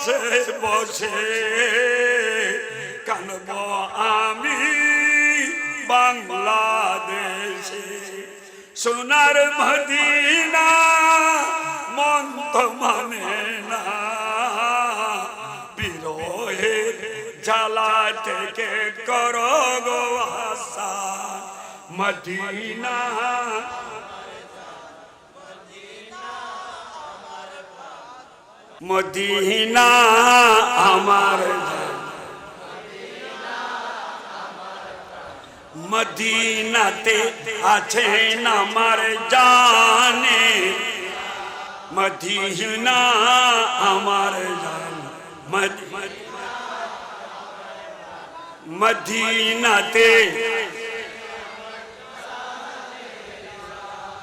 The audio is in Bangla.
বসে বসে কানব আমি বাংলাদেশে। সোনার মদিনা মন তো মানে না। বিরোহে জ্বালা থেকে করো গো আশা। মদিনা মদিনা আমার মদিনাতে আছেন আমার জানে। মদিনা আমার জান। মদ- মদিনাতে